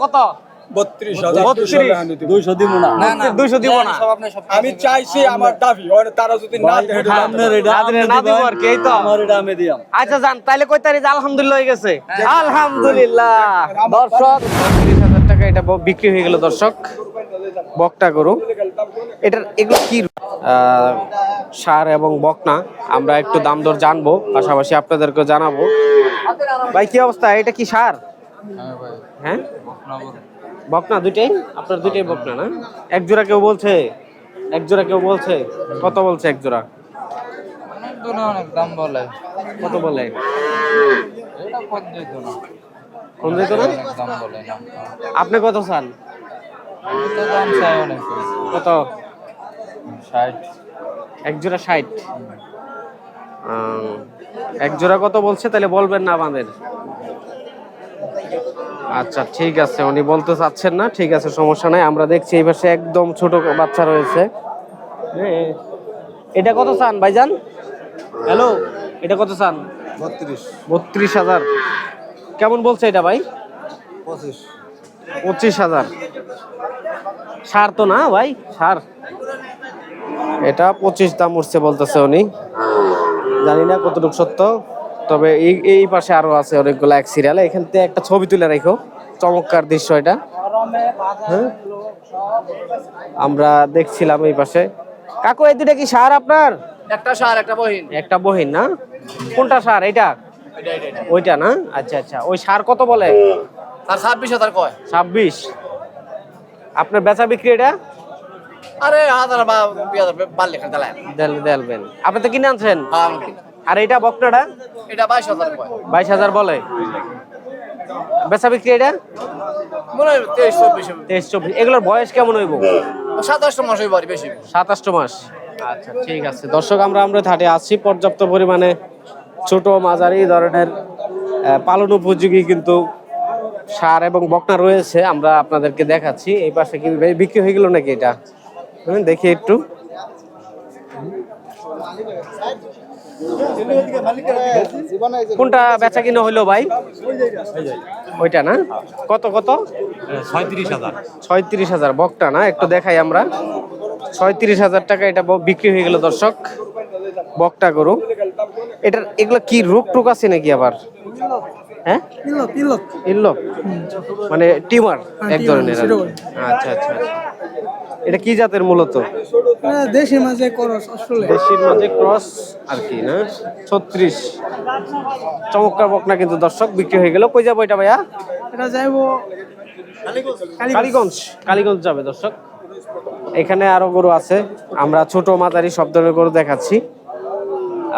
কত? বত্রিশ হাজার বত্রিশ। দুইশো দিব। না। দুইশো দিব না আমি চাইছি আমার দাবি তারা যদি না দেয় এটা আপনার এটা না দিলে না দিব আর কি, এই তো। আমার এটা আমি দিয়াম। আচ্ছা যান তাইলে কই তারিখ আলহামদুলিল্লাহ হয়ে গেছে। আলহামদুলিল্লাহ। দর্শক তিরিশ হাজার টাকা এটা ব- বিক্রি হয়ে গেল দর্শক। বকটা গরু। এটার এগুলো কি? আহ, সার এবং বকনা আমরা একটু দাম দর জানব পাশাপাশি আপনাদেরকে জানাব। ভাই কি অবস্থা? এটা কি সার? হ্যাঁ? বকনা দুইটাই? আপনার দুইটাই বকনা না? এক জোড়া কেউ বলছে? এক জোড়া কেউ বলছে? কত বলছে এক জোড়া? অনেক দাম বলে। কত বলে? কোন যেত না? আপনি কত চান? দাম কত? ষাট। এক জোড়া ষাট। এক জোড়া কত বলছে? তাহলে বলবেন না আমাদের। আচ্ছা ঠিক আছে। উনি বলতে চাচ্ছেন না ঠিক আছে সমস্যা নাই। আমরা দেখছি এই পাশে একদম ছোট বাচ্চা রয়েছে। এটা কত চান ভাইজান? হ্যালো এটা কত চান? বত্রিশ। বত্রিশ হাজার। কেমন বলছে এটা ভাই? পঁচিশ। পঁচিশ হাজার। সার তো না ভাই? সার। এটা পঁচিশ দাম উঠছে বলতেছে উনি। জানি না কতটুকু সত্য। তবে এই এই পাশে আরও আছে অনেকগুলো এক সিরিয়াল এখান থেকে একটা ছবি তুলে রাখো। চমৎকার দৃশ্য এটা। হ্যাঁ? আমরা দেখছিলাম এই পাশে। কাকু এই দুটা কি সার আপনার? একটা সার একটা বহিন। একটা বহিন না? কোনটা সার? এটা ওইটা না? আচ্ছা আচ্ছা। ওই সার কত বলে? তার ছাব্বিশ হাজার কয়? ছাব্বিশ। আপনার বেচা বিক্রি এটা? আরে হাজার বা দেলবেন। আপনি তো কিনে আনছেন? আর এটা বকনাটা এটা বাইশ হাজার বাইশ হাজার বলে। বেচা বিক্রি এটা? মনে হয় তেইশ চব্বিশ তেইশ চব্বিশ। এগুলোর বয়স কেমন হইব? সাতাশটা মাস হইব আর বেশি। সাতাশটো মাস। আচ্ছা ঠিক আছে। দর্শক আমরা আমরা হাটে আসছি পর্যাপ্ত পরিমাণে ছোট মাঝারি ধরনের পালন উপযোগী কিন্তু সার এবং বকনা রয়েছে। আমরা আপনাদেরকে দেখাচ্ছি। এই পাশে কি বিক্রি হয়ে গেল নাকি এটা? দেখি একটু। কোনটা বেচা কিনা হইল ভাই? ওইটা না? কত কত? ছয়ত্রিশ হাজার। ছয়ত্রিশ হাজার বকটা না? একটু দেখাই আমরা। ছয়ত্রিশ হাজার টাকা এটা বিক্রি হয়ে গেল দর্শক। বকটা গরু। এটার এগুলো কি রোগ টোক আছে নাকি আবার? হ্যাঁ? ইল্লক মানে টিমার এক ধরনের আচ্ছা আচ্ছা আচ্ছা। এটা কি জাতের মূলত? দেশি মাঝে করস আসলে। দেশির মাঝে ক্রস আর কি না? ছত্রিশ। চমৎকার বকনা কিন্তু দর্শক বিক্রি হয়ে গেল। কই যাব এটা ভাইয়া? এটা যাইবো কালীগঞ্জ কালীগঞ্জ যাবে দর্শক। এখানে আরও গরু আছে। আমরা ছোট মাঝারি সব ধরনের গরু দেখাচ্ছি।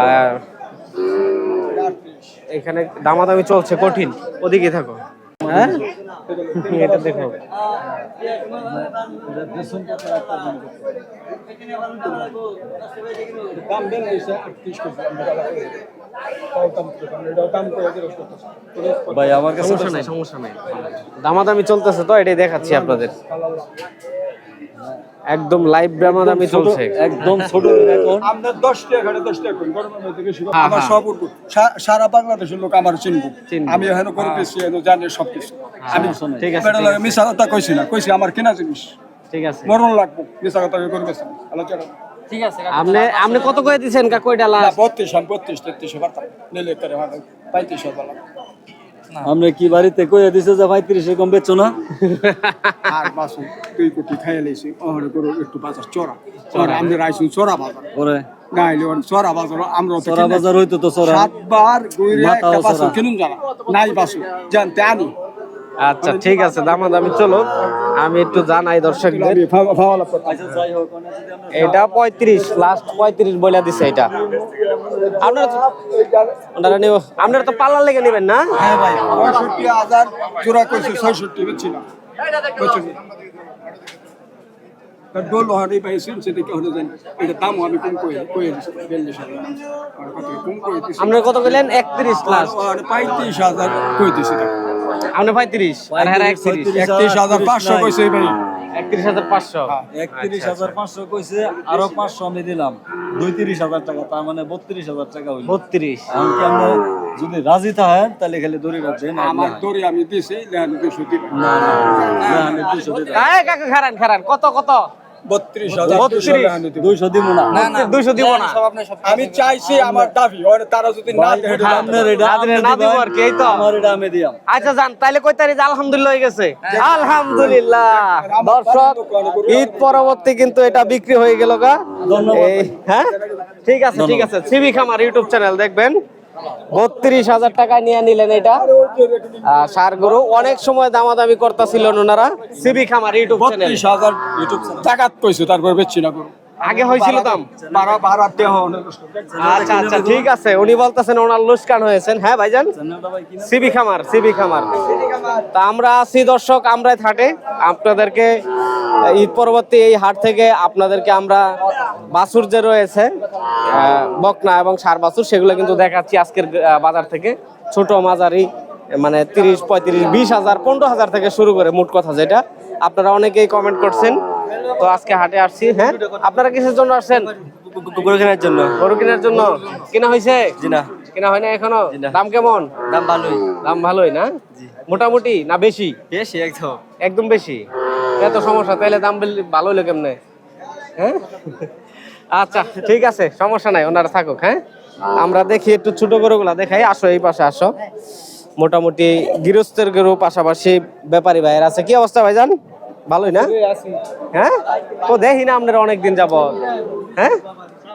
আর এখানে দামাদামি চলছে কঠিন। ওদিকে থাকো। হ্যাঁ? এটা দেখো। দাম আটত্রিশ। ভাই আমার কাছে সমস্যা নাই সমস্যা নাই। দামাদামি চলতেছে তো এটাই দেখাচ্ছি আপনাদের। একদম লাইভ দামাদামি চলছে। একদম ছোট এখন। আপনার দশ টাকা ঘাটে দশ টাকা করুন গরমের মধ্যে বেশি করে। হ্যাঁ, আমার হ্যাঁ। সব উঠবো সারা বাংলাদেশের লোক আমার চিনবো। আমি এখানে করে পেয়েছি এখানে জানি সব কিছু। আমি ঠিক আছে বেটা লাগে মিশা কথা কইছি না কইছি আমার কেনা জিনিস। ঠিক আছে। মরণ লাগবো মিশা কথা আমি করে পেয়েছি আলোচনা ঠিক আছে আপনি আপনি কত কই দিছেন কাকু এটা লাস্ট বত্রিশ আমি বত্রিশ তেত্রিশ পারতাম। নিলে করে আমার পঁয়ত্রিশ হাজার আমরা কি বাড়িতে কইয়া দিছে যে ভাই পঁয়ত্রিশে কম বেচো না? আর বাসু তুই কোটি খাইয়া লাইছি। ওহরে করে একটু বাজার চড়া। চড়া। আমাদের আইসুন চড়া বাজার। ওরে গাইলে ওর চড়া বাজার আমরা চড়া বাজার হইতো তো চড়া। সাতবার একটা বাসু কিনুম জানা। নাই বাসু জানতে আনি। আচ্ছা ঠিক আছে দামা দামি চলো। আমি একটু জানাই দর্শকদের। করতাম। আচ্ছা এটা পঁয়ত্রিশ লাস্ট পঁয়ত্রিশ বলে দিছে এটা। আপনারা তো- নিব আপনারা তো পাল্লার লেগে নেবেন না? হ্যাঁ ভাই পঁয়ষট্টি হাজার করছে ছয়ষট্টি ডোল হলে জানি এটা দাম আমি কম করে বিয়াল্লিশ হাজার কত কম করে দিছি আপনারা কত গেলেন একত্রিশ লাস্ট আর পঁয়ত্রিশ হাজার করে দিছি আপনি পঁয়ত্রিশ আর হ্যাঁ একত্রিশ। হাজার পাঁচশো কইছে ভাই একত্রিশ হাজার পাঁচশো। একত্রিশ হাজার পাঁচশো কইছে আরও পাঁচশো আমি দিলাম। দুই তিরিশ হাজার টাকা তার মানে বত্রিশ হাজার টাকা হইল। বত্রিশ। আমরা যদি রাজি থাকেন তাহলে খালি দড়ি আমার দড়ি আমি দিছি লেহান দুশো দিবেন না না না, আমি খারান কত কত? বত্রিশ হাজার দুশো লেহান দিবেন। দুইশো দিব না? দুইশো দিব না? আমি চাইছি আমার দাবি তারা যদি না দেয় এটা দাম আপনার এটা না দিলে আপনি না দিব দিবেন, আর কি, তো। আমার এটা আমি দিয়াম আচ্ছা যান তাইলে কই তারিখ? আলহামদুলিল্লাহ হয়ে গেছে। আলহামদুলিল্লাহ। দর্শক ঈদ পরবর্তী কিন্তু এটা বিক্রি হয়ে গেল গা। ধন্যবাদ। হ্যাঁ? ঠিক আছে ঠিক আছে। সিবি খামার ইউটিউব চ্যানেল দেখবেন। বত্রিশ হাজার টাকা নিয়ে নিলেন এটা। সার গরু। অনেক সময় দামাদামি করতেছিলেন ওনারা। সিবি খামার ইউটিউব চ্যানেল বত্রিশ হাজার ইউটিউব টাকা কইছো তারপর বেচছি না করো আগে হয়েছিল দাম বারো বারো আচ্ছা আচ্ছা ঠিক আছে। উনি বলতেছেন ওনার লুসকান হয়েছেন। হ্যাঁ ভাইজান? সিবি খামার সিবি খামার। তা আমরা আছি দর্শক আমরাই থাটে। আপনাদেরকে ঈদ পরবর্তী এই হাট থেকে আপনাদেরকে আমরা বাসুর যে রয়েছে বকনা এবং সার বাসুর সেগুলো কিন্তু দেখাচ্ছি আজকের বাজার থেকে। ছোট মাঝারি মানে তিরিশ পঁয়ত্রিশ বিশ হাজার পনেরো হাজার থেকে শুরু করে মোট কথা যেটা। আপনারা অনেকেই কমেন্ট করছেন। তো আজকে হাটে আসছি। হ্যাঁ? আপনারা কিসের জন্য আসছেন? গরু কেনার জন্য। গরু কেনার জন্য। কেনা হয়েছে? না। কেনা হয় না এখনও? দাম কেমন? দাম ভালোই। দাম ভালোই না? মোটামুটি না বেশি? বেশি একদম। একদম বেশি? এত সমস্যা তাহলে দাম ভালো হলো কেমনে? হ্যাঁ? আচ্ছা ঠিক আছে সমস্যা নাই ওনারা থাকুক হ্যাঁ? আমরা দেখি একটু ছোট গরুগুলা দেখাই। আসো এই পাশে আসো। মোটামুটি গৃহস্থের গরু পাশাপাশি ব্যাপারী ভাইয়ের আছে। কি অবস্থা ভাই ভাইজান? ভালোই না? হ্যাঁ? তো দেখি না আপনারা অনেকদিন যাব হ্যাঁ?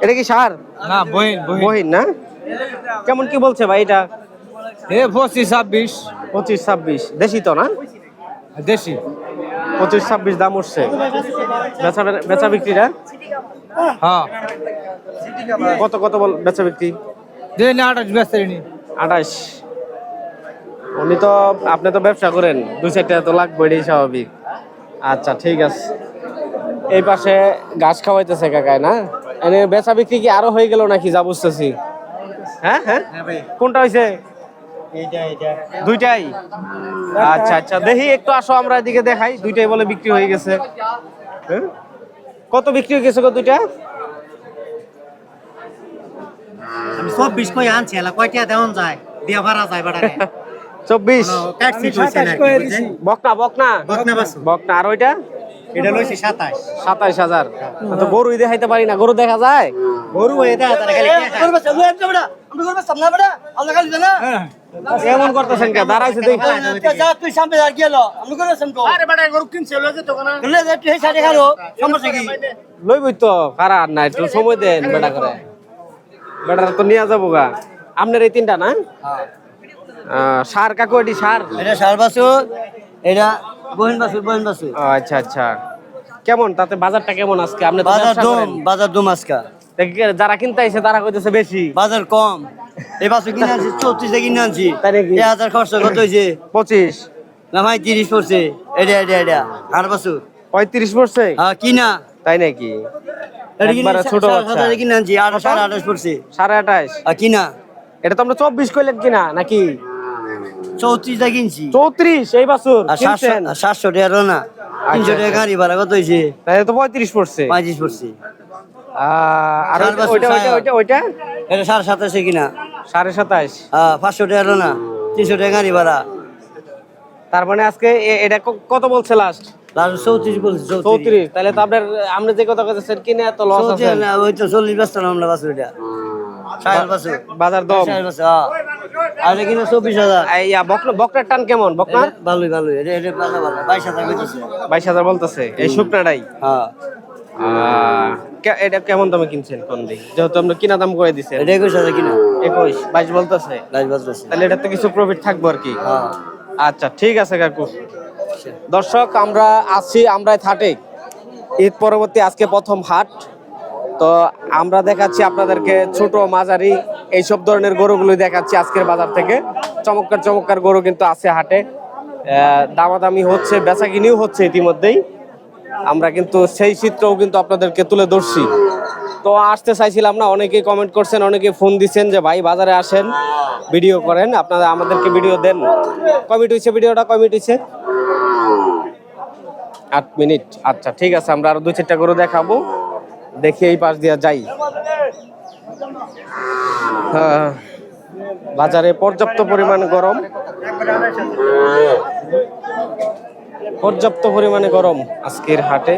এটা কি সার? না বহিন বহিন। না? কেমন কি বলছে ভাই এটা? এ পঁচিশ ছাব্বিশ। পঁচিশ ছাব্বিশ। দেশি তো না? দেশি। পঁচিশ ছাব্বিশ দাম উঠছে। বেচা বেচা বিক্রিটা হ্যাঁ। কত কত বল বেচা বিক্রি? আঠাশ বেচারিনি আঠাশ। উনি তো আপনি তো ব্যবসা করেন দুই চারটা তো লাগবে এটাই স্বাভাবিক। আচ্ছা ঠিক আছে। এই পাশে ঘাস খাওয়াইতেছে কাকায় না? এনে বেচা বিক্রি কি আরও হয়ে গেল নাকি যা বুঝতেছি? হ্যাঁ হ্যাঁ? কোনটা হয়েছে দুইটাই? আচ্ছা আচ্ছা দেখি একটু আসো আমরা এদিকে দেখাই। দুইটাই বলে বিক্রি হয়ে গেছে। হ্যাঁ? কত বিক্রি হয়ে গেছে গো দুইটা? আমি চব্বিশ কই আনছি এলা কয়টা দেওয়ান যায়? দিয়া ভাড়া যায় বাড়ারে চব্বিশ। বকনা বকনা। বকনা আর ওইটা? এটা লইছি সাতাশ। সাতাইশ হাজার। তো গরুই দেখাইতে পারি না গরু দেখা যায়? গরু হয়ে এমন করতেছেন কে? দাঁড়াইছে দেখি। কারা আর না একটু সময় দেন বেটা করে। বেটার তো নিয়ে যাব গা। আপনার এই তিনটা না? আহ, সার কাকু এটি সার? এটা সার বাসু এটা বহিন বাসু বহিন বাসু আচ্ছা আচ্ছা। কেমন? তাতে বাজারটা কেমন আজকে? আপনি বাজার দম বাজার দম আজকা। যারা কিনতে আইছে তারা কইতেছে বেশি। বাজার কম। এই বাসু কিনে আনছি চৌত্রিশে কিনে আনছি। এক হাজার খরচ কত হয়েছে পঁচিশ। না ভাই তিরিশ পড়ছে। এটা এটা এটা আর বাসু পঁয়ত্রিশ পড়ছে? হ্যাঁ কিনা। তাই নাকি? ছোট সাড়ে বাচ্চা। কিনে আনছি আর সাড়ে আঠাশ পড়ছে। সাড়ে আঠাশ? কিনা। এটা তো আমরা চব্বিশ কইলেন কিনা নাকি? চৌত্রিশটা কিনছি। চৌত্রিশ এই বছর সাতশো টাকা না। তিনশো টাকা গাড়ি ভাড়া কত হয়েছে? তাহলে তো পঁয়ত্রিশ পড়ছে। পঁয়ত্রিশ পড়ছে। আহ, আর ওইটা- ওইটা ওইটা ওইটা ওইটা? এটা সাড়ে সাতাশে কিনা। সাড়ে সাতাশ। হ্যাঁ পাঁচশো টাকা না। তিনশো টাকা গাড়ি ভাড়া। তার মানে আজকে এটা কত বলছে লাস্ট লাস্ট চৌত্রিশ বলছে চৌত্রিশ। তাহলে তো আপনার আপনি যে কথা কথা কিনে এত লস আছে। না, ওই তো চল্লিশ ব্যস্ত না আমরা বাসু বাসু বাজার দম। হ্যাঁ। আর কিনা চব্বিশ হাজার। এই, বকনা বকনার টান কেমন? বকনা? ভালোই ভালোই। এটা এটা ভালো ভালো। বাইশ হাজার বাইশ হাজার বলতেছে? এই শুকনাটাই? হ্যাঁ। এটা কেমন দামে কিনছেন কোন দিক? যেহেতু আপনি কিনা দাম করে এটা একুশ হাজার কিনা। একুশ বাইশ বলতেছে? বাইশ তাহলে এটাতে কিছু প্রফিট থাকব আর কি? হ্যাঁ। আচ্ছা ঠিক আছে কাকু। দর্শক আমরা আছি আমরা থাটে। ঈদ পরবর্তী আজকে প্রথম হাট। তো আমরা দেখাচ্ছি আপনাদেরকে ছোট মাঝারি এইসব ধরনের গরুগুলো দেখাচ্ছি আজকের বাজার থেকে। চমৎকার চমৎকার গরু কিন্তু আছে হাটে। দামাদামি হচ্ছে, বেচাকিনিও হচ্ছে ইতিমধ্যেই। আমরা কিন্তু সেই চিত্রও কিন্তু আপনাদেরকে তুলে ধরছি। তো আসতে চাইছিলাম না, অনেকেই কমেন্ট করছেন অনেকে ফোন দিচ্ছেন যে, ভাই, বাজারে আসেন ভিডিও করেন। আপনারা আমাদেরকে ভিডিও দেন। কমিট হয়েছে ভিডিওটা, কমিট হয়েছে আট মিনিট। আচ্ছা ঠিক আছে, আমরা আরও দু চারটা করে দেখাবো। দেখি এই পাশ দিয়ে যাই। হ্যাঁ বাজারে পর্যাপ্ত পরিমাণ গরম। পর্যাপ্ত পরিমাণে গরম আজকের হাটে।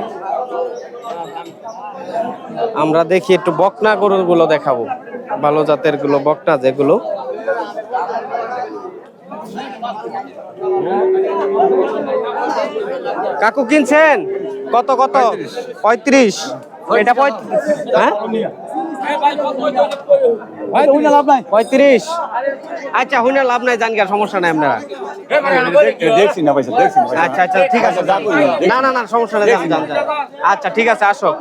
আমরা দেখি একটু বকনা গরুগুলো দেখাবো। ভালো জাতেরগুলো, বকনা যেগুলো। কাকু কিনছেন? কত কত? পঁয়ত্রিশ। এটা হ্যাঁ? পঁয়ত্রিশ। আচ্ছা হুনে লাভ নাই জানগার সমস্যা নাই আপনারা। আচ্ছা আচ্ছা ঠিক আছে না না না, সমস্যা নেই। আচ্ছা ঠিক আছে, আসো।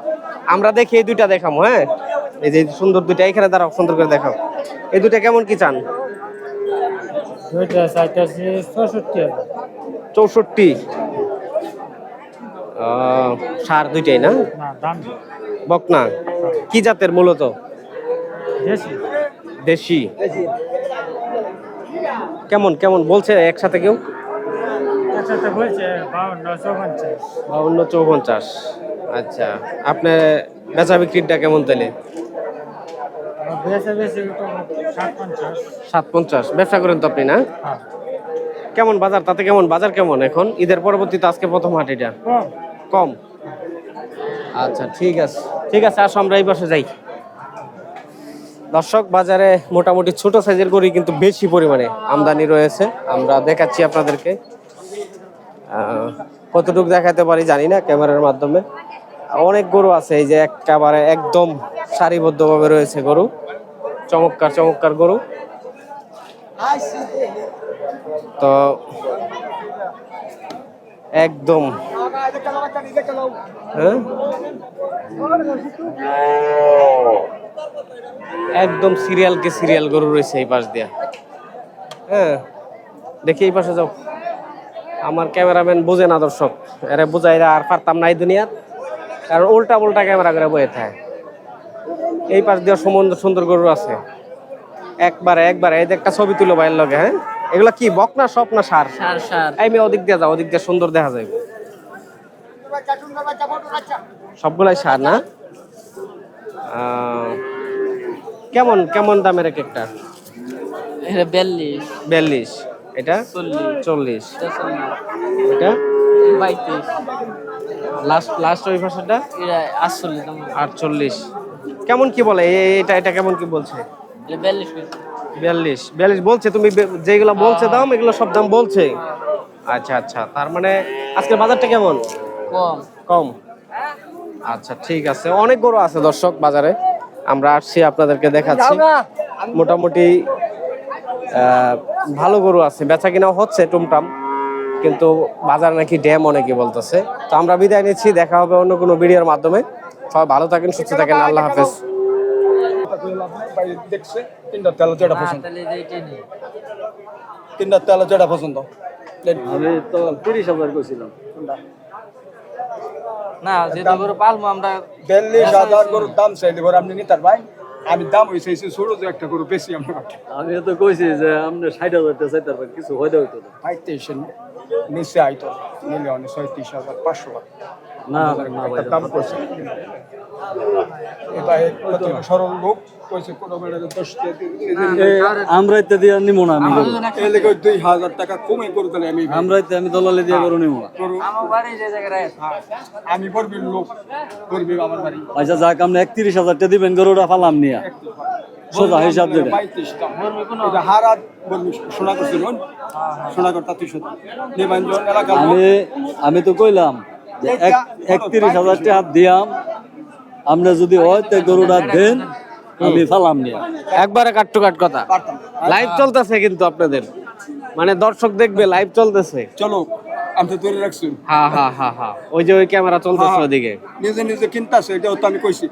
আমরা দেখি এই দুইটা দেখাবো হ্যাঁ? এই যে সুন্দর দুইটা এখানে দাঁড়াও, সুন্দর করে দেখাও। এই দুইটা কেমন কি চান? চৌষট্টি সার দুইটাই না? বকনা। কি জাতের মূলত? দেশি। কেমন কেমন? বলছে একসাথে কেউ? বাউন্ন চৌপঞ্চাশ। বাউন্ন চৌপঞ্চাশ। আচ্ছা আপনার বেচা বিক্রিটা কেমন তাহলে বেশি বেশি ষাট পঞ্চাশ সাত পঞ্চাশ ব্যবসা করেন তো আপনি না? হ্যাঁ। কেমন বাজার? তাতে কেমন? বাজার কেমন এখন? ঈদের পরবর্তীতে আজকে প্রথম হাট এটা। কম। আচ্ছা ঠিক আছে। ঠিক আছে আসো আমরা এই পাশে যাই। দর্শক বাজারে মোটামুটি ছোট সাইজের গরু কিন্তু বেশি পরিমাণে আমদানি রয়েছে। আমরা দেখাচ্ছি আপনাদেরকে। কতটুকু দেখাতে পারি জানি না ক্যামেরার মাধ্যমে। অনেক গরু আছে, এই যে একেবারে একদম সারিবদ্ধভাবে রয়েছে গরু। চমৎকার চমৎকার গরু। তো একদম। হ্যাঁ? একদম সিরিয়ালকে সিরিয়াল গরু রয়েছে এই পাশ দিয়া। হ্যাঁ দেখি এই পাশে যাও। আমার ক্যামেরাম্যান বোঝে না দর্শক, এরা বুঝাইরা আর পারতাম নাই দুনিয়ার। কারণ উল্টা উল্টা ক্যামেরা করে বয়ে থাকে। এই পাশ দিয়ে সুন্দর সুন্দর গরু আছে। একবারে একবারে এই যে একটা ছবি তুলো বাইরের লগে হ্যাঁ? এগুলা কি বক না সপ না সার? সার সার। এই মেয়ে ওদিক দিয়ে যাও ওদিক দিয়ে সুন্দর দেখা যায়। সবগুলাই সার না? কেমন কেমন দামের এক একটা? এটা বিয়াল্লিশ। বিয়াল্লিশ। এটা? চল্লিশ। চল্লিশ। এটা পঁয়ত্রিশ লাস্ট লাস্ট ওই ভাষাটা এটা আটচল্লিশ আটচল্লিশ। কেমন কি বলে? এটা এটা কেমন কি বলছে? বিয়াল্লিশ বিয়াল্লিশ। বিয়াল্লিশ বলছে তুমি যেগুলো বলছে দাম এগুলো সব দাম বলছে। আচ্ছা আচ্ছা তার মানে আজকের বাজারটা কেমন? কম। কম। আচ্ছা ঠিক আছে। অনেক গরু আছে দর্শক বাজারে। আমরা আসছি আপনাদেরকে দেখাচ্ছি। মোটামুটি ভালো গরু আছে। বেচা কিনা হচ্ছে টুমটাম। কিন্তু বাজার নাকি ড্যাম অনেকে বলতেছে। তো আমরা বিদায় নিচ্ছি দেখা হবে অন্য কোনো ভিডিওর মাধ্যমে। সবাই ভালো থাকেন সুস্থ থাকেন আল্লাহ হাফেজ। তিনটা তেল যেটা না, পছন্দ যেটা আমি তো তিরিশ হাজার করছিলাম না যেহেতু করে পালবো আমরা বিয়াল্লিশ হাজার গরুর দাম চাইলে আপনি নিতার ভাই। আমি দাম হয়েছে ছোট যে একটা করে বেশি আমরা আমি তো কইছি যে আপনি ষাট হাজার টাকা চাইতে পারবেন কিছু হয়তো হইতো না। তেইশে নিচে আইতো নিলে অনেক ছয়ত্রিশ হাজার পাঁচশো না দাম করছে। সরল লোক কইছে কোনো বেড়ে দশ আমরা ইত্যাদি দিয়ে নিমো না আমি দুই হাজার টাকা কমে করে দিলে আমি আমরা ইত্যাদি আমি দলালে দিয়ে নিমো হ্যাঁ, আমি করবি লোক করবি আমার বাড়ি। আচ্ছা যাক একত্রিশ হাজার টাকা দিবেন গরুটা ফালাম নিয়া। সোজা হিসাব হারাত করছিল করতা তুই নিবাঞ্জন এলাকার লোক। আমি আমি তো কইলাম এক- একত্রিশ হাজার টাকা দিয়াম। আপনি যদি হয় তো গরুটা দেন আমি ফালাম নিয়ে। একবারে কাটটু কাট কথা লাইভ চলতেছে কিন্তু আপনাদের। মানে দর্শক দেখবে লাইভ চলতেছে। চলো আমি তো ধরে রাখছি। হ্যাঁ হ্যাঁ হ্যাঁ হ্যাঁ ওই যে ওই ক্যামেরা চলতেছে ওদিকে। নিজে নিজে কিনতাছে এটাও তো আমি কইছি।